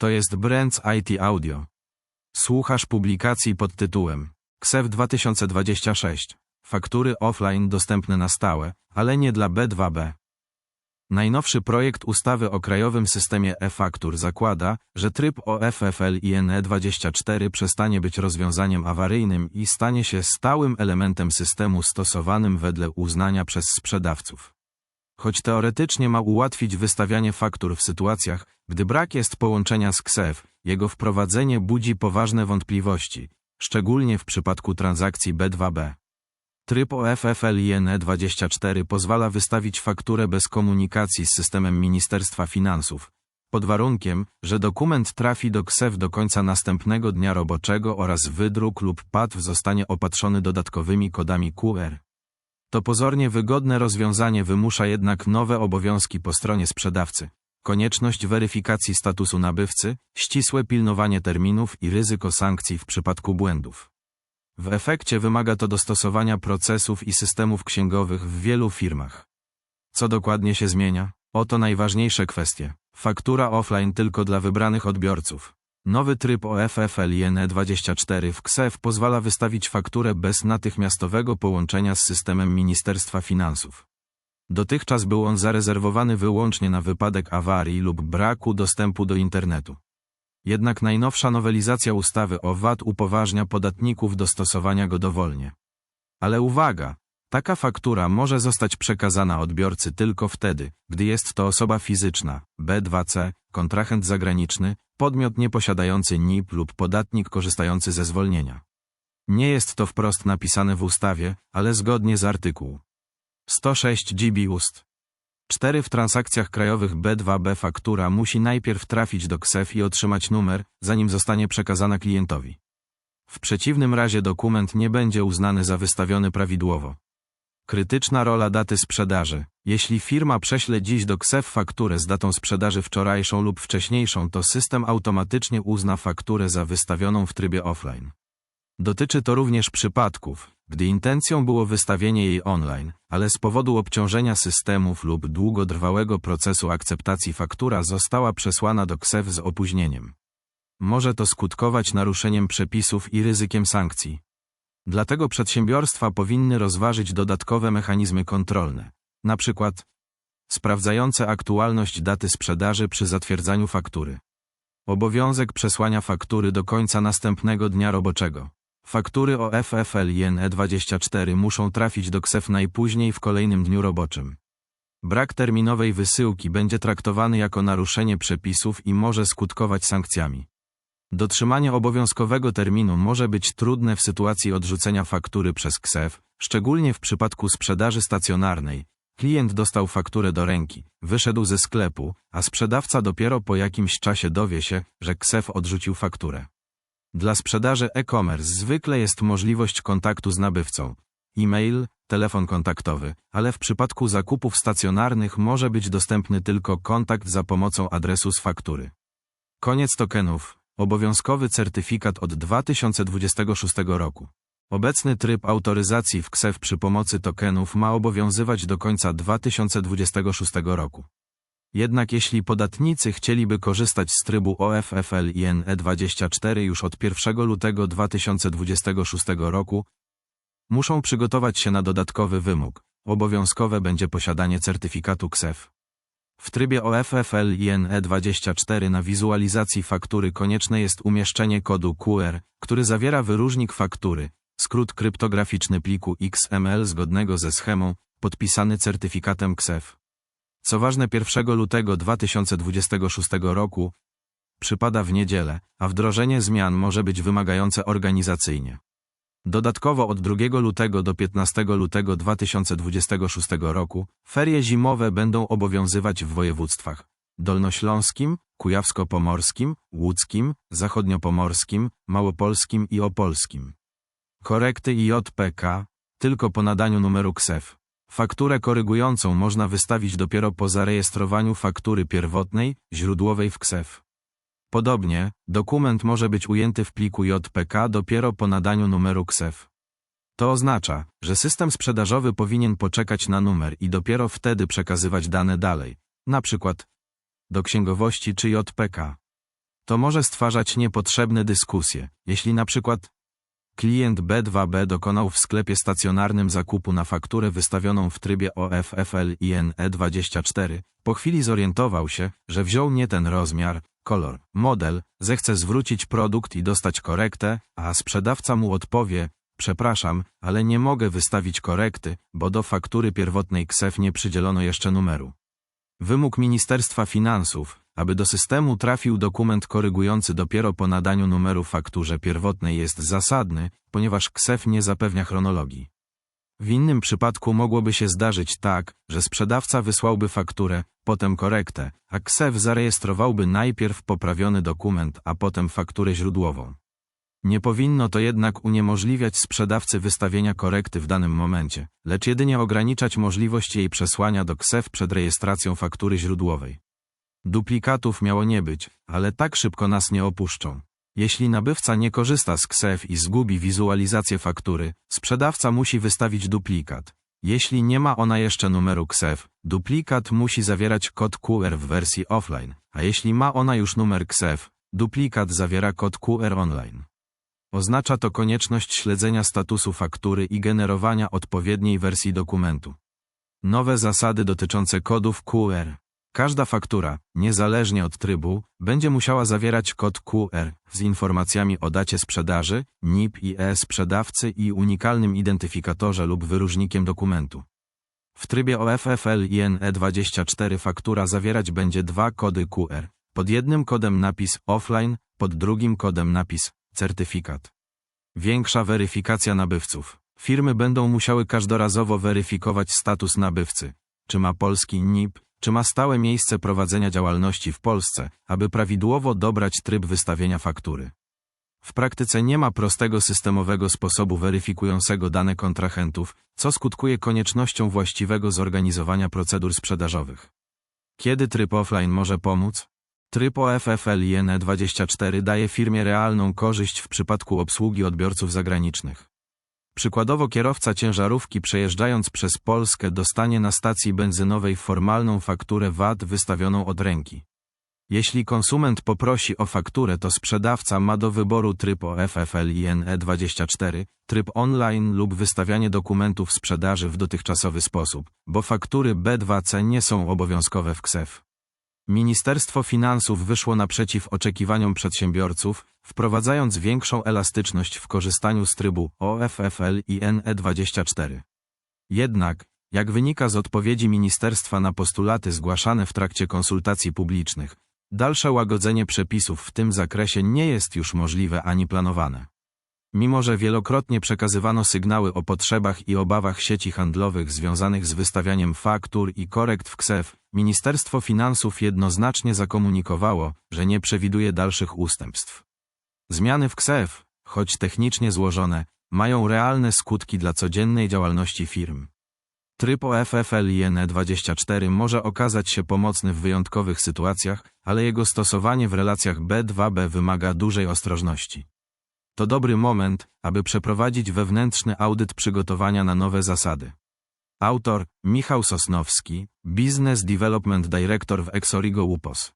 To jest Brands IT Audio. Słuchasz publikacji pod tytułem KSEW 2026. Faktury offline dostępne na stałe, ale nie dla B2B. Najnowszy projekt ustawy o krajowym systemie e-faktur zakłada, że tryb OFFL INE24 przestanie być rozwiązaniem awaryjnym i stanie się stałym elementem systemu stosowanym wedle uznania przez sprzedawców. Choć teoretycznie ma ułatwić wystawianie faktur w sytuacjach, gdy brak jest połączenia z KSEF, jego wprowadzenie budzi poważne wątpliwości, szczególnie w przypadku transakcji B2B. Tryb OFFL INE24 pozwala wystawić fakturę bez komunikacji z systemem Ministerstwa Finansów, pod warunkiem, że dokument trafi do KSEF do końca następnego dnia roboczego oraz wydruk lub PATW zostanie opatrzony dodatkowymi kodami QR. To pozornie wygodne rozwiązanie wymusza jednak nowe obowiązki po stronie sprzedawcy. Konieczność weryfikacji statusu nabywcy, ścisłe pilnowanie terminów i ryzyko sankcji w przypadku błędów. W efekcie wymaga to dostosowania procesów i systemów księgowych w wielu firmach. Co dokładnie się zmienia? Oto najważniejsze kwestie. Faktura offline tylko dla wybranych odbiorców. Nowy tryb OFFL INE24 w KSEF pozwala wystawić fakturę bez natychmiastowego połączenia z systemem Ministerstwa Finansów. Dotychczas był on zarezerwowany wyłącznie na wypadek awarii lub braku dostępu do internetu. Jednak najnowsza nowelizacja ustawy o VAT upoważnia podatników do stosowania go dowolnie. Ale uwaga! Taka faktura może zostać przekazana odbiorcy tylko wtedy, gdy jest to osoba fizyczna, B2C, kontrahent zagraniczny, podmiot nieposiadający NIP lub podatnik korzystający ze zwolnienia. Nie jest to wprost napisane w ustawie, ale zgodnie z artykułu 106 GB ust. 4 w transakcjach krajowych B2B faktura musi najpierw trafić do KSEF i otrzymać numer, zanim zostanie przekazana klientowi. W przeciwnym razie dokument nie będzie uznany za wystawiony prawidłowo. Krytyczna rola daty sprzedaży. Jeśli firma prześle dziś do KSEF fakturę z datą sprzedaży wczorajszą lub wcześniejszą, to system automatycznie uzna fakturę za wystawioną w trybie offline. Dotyczy to również przypadków, gdy intencją było wystawienie jej online, ale z powodu obciążenia systemów lub długotrwałego procesu akceptacji faktura została przesłana do KSEF z opóźnieniem. Może to skutkować naruszeniem przepisów i ryzykiem sankcji. Dlatego przedsiębiorstwa powinny rozważyć dodatkowe mechanizmy kontrolne, przykład sprawdzające aktualność daty sprzedaży przy zatwierdzaniu faktury. Obowiązek przesłania faktury do końca następnego dnia roboczego. Faktury o FFL i NE24 muszą trafić do KSEF najpóźniej w kolejnym dniu roboczym. Brak terminowej wysyłki będzie traktowany jako naruszenie przepisów i może skutkować sankcjami. Dotrzymanie obowiązkowego terminu może być trudne w sytuacji odrzucenia faktury przez KSEF, szczególnie w przypadku sprzedaży stacjonarnej. Klient dostał fakturę do ręki, wyszedł ze sklepu, a sprzedawca dopiero po jakimś czasie dowie się, że KSEF odrzucił fakturę. Dla sprzedaży e-commerce zwykle jest możliwość kontaktu z nabywcą. E-mail, telefon kontaktowy, ale w przypadku zakupów stacjonarnych może być dostępny tylko kontakt za pomocą adresu z faktury. Koniec tokenów. Obowiązkowy certyfikat od 2026 roku. Obecny tryb autoryzacji w KSEF przy pomocy tokenów ma obowiązywać do końca 2026 roku. Jednak jeśli podatnicy chcieliby korzystać z trybu OFFL i NE24 już od 1 lutego 2026 roku, muszą przygotować się na dodatkowy wymóg. Obowiązkowe będzie posiadanie certyfikatu KSEF. W trybie OFFL i NE24 na wizualizacji faktury konieczne jest umieszczenie kodu QR, który zawiera wyróżnik faktury, skrót kryptograficzny pliku XML zgodnego ze schemą, podpisany certyfikatem KSEF. Co ważne 1 lutego 2026 roku przypada w niedzielę, a wdrożenie zmian może być wymagające organizacyjnie. Dodatkowo od 2 lutego do 15 lutego 2026 roku ferie zimowe będą obowiązywać w województwach dolnośląskim, kujawsko-pomorskim, łódzkim, zachodniopomorskim, małopolskim i opolskim. Korekty i JPK tylko po nadaniu numeru KSEF. Fakturę korygującą można wystawić dopiero po zarejestrowaniu faktury pierwotnej, źródłowej w KSEF. Podobnie, dokument może być ujęty w pliku JPK dopiero po nadaniu numeru KSEF. To oznacza, że system sprzedażowy powinien poczekać na numer i dopiero wtedy przekazywać dane dalej, przykład do księgowości czy JPK. To może stwarzać niepotrzebne dyskusje, jeśli przykład klient B2B dokonał w sklepie stacjonarnym zakupu na fakturę wystawioną w trybie OFFL INE24, po chwili zorientował się, że wziął nie ten rozmiar, kolor, model, zechce zwrócić produkt i dostać korektę, a sprzedawca mu odpowie, przepraszam, ale nie mogę wystawić korekty, bo do faktury pierwotnej KSEF nie przydzielono jeszcze numeru. Wymóg Ministerstwa Finansów, aby do systemu trafił dokument korygujący dopiero po nadaniu numeru fakturze pierwotnej jest zasadny, ponieważ KSEF nie zapewnia chronologii. W innym przypadku mogłoby się zdarzyć tak, że sprzedawca wysłałby fakturę, potem korektę, a KSEF zarejestrowałby najpierw poprawiony dokument, a potem fakturę źródłową. Nie powinno to jednak uniemożliwiać sprzedawcy wystawienia korekty w danym momencie, lecz jedynie ograniczać możliwość jej przesłania do KSEF przed rejestracją faktury źródłowej. Duplikatów miało nie być, ale tak szybko nas nie opuszczą. Jeśli nabywca nie korzysta z KSEF i zgubi wizualizację faktury, sprzedawca musi wystawić duplikat. Jeśli nie ma ona jeszcze numeru KSEF, duplikat musi zawierać kod QR w wersji offline, a jeśli ma ona już numer KSEF, duplikat zawiera kod QR online. Oznacza to konieczność śledzenia statusu faktury i generowania odpowiedniej wersji dokumentu. Nowe zasady dotyczące kodów QR. Każda faktura, niezależnie od trybu, będzie musiała zawierać kod QR z informacjami o dacie sprzedaży, NIP i e-sprzedawcy i unikalnym identyfikatorze lub wyróżnikiem dokumentu. W trybie OFFL INE24 faktura zawierać będzie dwa kody QR. Pod jednym kodem napis offline, pod drugim kodem napis certyfikat. Większa weryfikacja nabywców. Firmy będą musiały każdorazowo weryfikować status nabywcy. Czy ma polski NIP, czy ma stałe miejsce prowadzenia działalności w Polsce, aby prawidłowo dobrać tryb wystawienia faktury. W praktyce nie ma prostego systemowego sposobu weryfikującego dane kontrahentów, co skutkuje koniecznością właściwego zorganizowania procedur sprzedażowych. Kiedy tryb offline może pomóc? Tryb OFFL INE24 daje firmie realną korzyść w przypadku obsługi odbiorców zagranicznych. Przykładowo kierowca ciężarówki przejeżdżając przez Polskę dostanie na stacji benzynowej formalną fakturę VAT wystawioną od ręki. Jeśli konsument poprosi o fakturę, to sprzedawca ma do wyboru tryb OFFL INE24, tryb online lub wystawianie dokumentów sprzedaży w dotychczasowy sposób, bo faktury B2C nie są obowiązkowe w KSEF. Ministerstwo Finansów wyszło naprzeciw oczekiwaniom przedsiębiorców, wprowadzając większą elastyczność w korzystaniu z trybu OFFL i NE24. Jednak, jak wynika z odpowiedzi ministerstwa na postulaty zgłaszane w trakcie konsultacji publicznych, dalsze łagodzenie przepisów w tym zakresie nie jest już możliwe ani planowane. Mimo że wielokrotnie przekazywano sygnały o potrzebach i obawach sieci handlowych związanych z wystawianiem faktur i korekt w KSEF, Ministerstwo Finansów jednoznacznie zakomunikowało, że nie przewiduje dalszych ustępstw. Zmiany w KSEF, choć technicznie złożone, mają realne skutki dla codziennej działalności firm. Tryb OFFL INE24 może okazać się pomocny w wyjątkowych sytuacjach, ale jego stosowanie w relacjach B2B wymaga dużej ostrożności. To dobry moment, aby przeprowadzić wewnętrzny audyt przygotowania na nowe zasady. Autor Michał Sosnowski, Business Development Director w Exorigo UPOS.